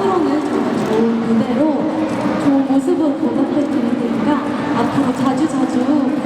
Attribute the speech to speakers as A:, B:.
A: 앞으로는 정말 좋은 무대로 좋은 모습으로 보답해 드리니까 앞으로 자주 자주